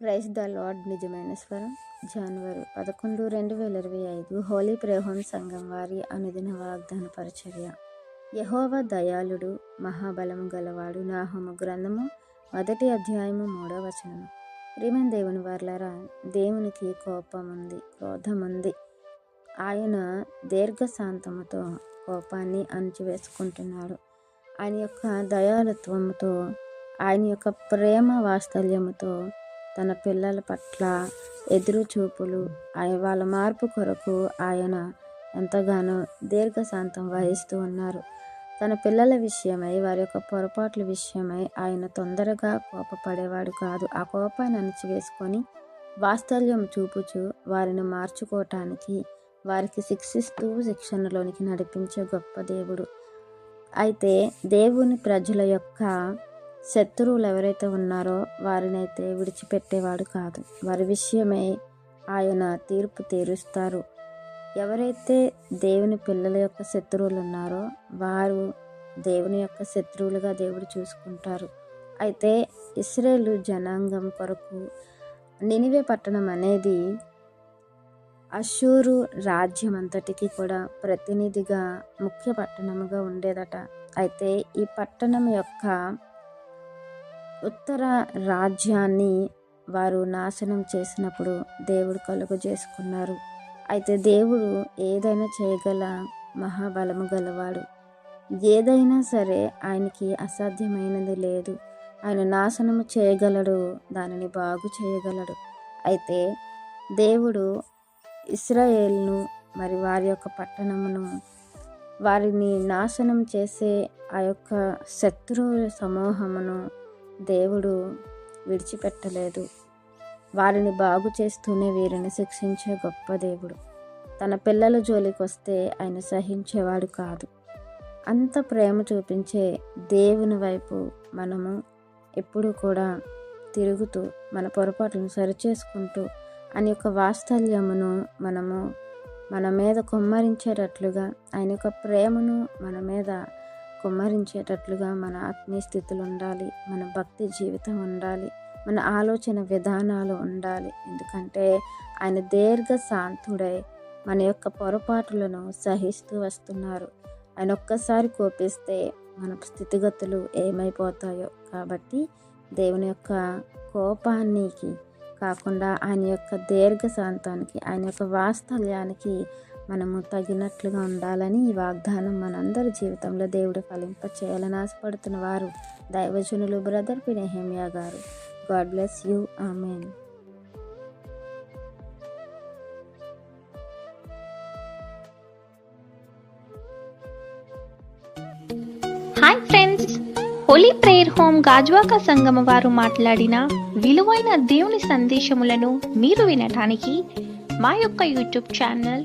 Praise the lord నిజమైన స్వరం. జనవరి పదకొండు రెండు వేల ఇరవై ఐదు. హోలీ ప్రేహోన్ సంఘం వారి అనుదిన వాగ్దాన పరిచర్య. యహోవ దయాళుడు మహాబలము గలవాడు. నాహము గ్రంథము మొదటి అధ్యాయము మూడో వచనము. ప్రియమైన దేవుని వార్లారా దేవునికి కోపం ఉంది క్రోధం ఉంది ఆయన దీర్ఘశాంతముతో కోపాన్ని అణచివేసుకుంటున్నాడు. ఆయన యొక్క దయాలత్వముతో ఆయన యొక్క ప్రేమ వాత్సల్యముతో తన పిల్లల పట్ల ఎదురు చూపులు వాళ్ళ మార్పు కొరకు ఆయన ఎంతగానో దీర్ఘశాంతం వహిస్తూ ఉన్నారు. తన పిల్లల విషయమై వారి యొక్క పొరపాట్ల విషయమై ఆయన తొందరగా కోపపడేవాడు కాదు. ఆ కోపాన్ని అణచివేసుకొని వాత్సల్యం చూపుచు వారిని మార్చుకోవటానికి వారికి శిక్షిస్తూ శిక్షణలోనికి నడిపించే గొప్ప దేవుడు. అయితే దేవుని ప్రజల యొక్క శత్రువులు ఎవరైతే ఉన్నారో వారినైతే విడిచిపెట్టేవాడు కాదు. వారి విషయమై ఆయన తీర్పు తీరుస్తారు. ఎవరైతే దేవుని పిల్లల యొక్క శత్రువులు ఉన్నారో వారు దేవుని యొక్క శత్రువులుగా దేవుడు చూసుకుంటారు. అయితే ఇస్రేలు జనాంగం కొరకు నినివే పట్టణం అనేది అషూరు రాజ్యం అంతటికి కూడా ప్రతినిధిగా ముఖ్య పట్టణముగా ఉండేదట. అయితే ఈ పట్టణం యొక్క ఉత్తర రాజ్యాన్ని వారు నాశనం చేసినప్పుడు దేవుడు కలుగు చేసుకున్నారు. అయితే దేవుడు ఏదైనా చేయగల మహాబలము గలవాడు. ఏదైనా సరే ఆయనకి అసాధ్యమైనది లేదు. ఆయన నాశనము చేయగలడు దానిని బాగు చేయగలడు. అయితే దేవుడు ఇస్రాయేల్ను మరి వారి యొక్క పట్టణమును వారిని నాశనం చేసే ఆ యొక్క శత్రువుల సమూహమును దేవుడు విడిచిపెట్టలేదు. వారిని బాగు చేస్తూనే వీరిని శిక్షించే గొప్ప దేవుడు. తన పిల్లల జోలికి వస్తే ఆయన సహించేవాడు కాదు. అంత ప్రేమ చూపించే దేవుని వైపు మనము ఎప్పుడూ కూడా తిరుగుతూ మన పొరపాట్లను సరిచేసుకుంటూ అని యొక్క వాత్సల్యమును మనము మన మీద కుమ్మరించేటట్లుగా ఆయన యొక్క ప్రేమను మన మీద కుమ్మరించేటట్లుగా మన ఆత్మీయ స్థితులు ఉండాలి మన భక్తి జీవితం ఉండాలి మన ఆలోచన విధానాలు ఉండాలి. ఎందుకంటే ఆయన దీర్ఘ శాంతుడై మన యొక్క పొరపాటులను సహిస్తూ వస్తున్నారు. ఆయన ఒక్కసారి కోపిస్తే మన స్థితిగతులు ఏమైపోతాయో. కాబట్టి దేవుని యొక్క కోపానికి కాకుండా ఆయన యొక్క దీర్ఘ శాంతానికి ఆయన యొక్క వాత్సల్యానికి మనము తగినట్లుగా ఉండాలని ఈ వాగ్దానం మనందరి జీవితంలో దేవుడు ఫలింప చేయాలని ఆశపడుతున్న వారు దైవజనులు బ్రదర్ పినహేమియా గారు. God bless you. Amen. Hi friends. Holy prayer home Gajuwaka సంగమ వారు మాట్లాడిన విలువైన దేవుని సందేశములను మీరు వినటానికి మా యొక్క యూట్యూబ్ ఛానల్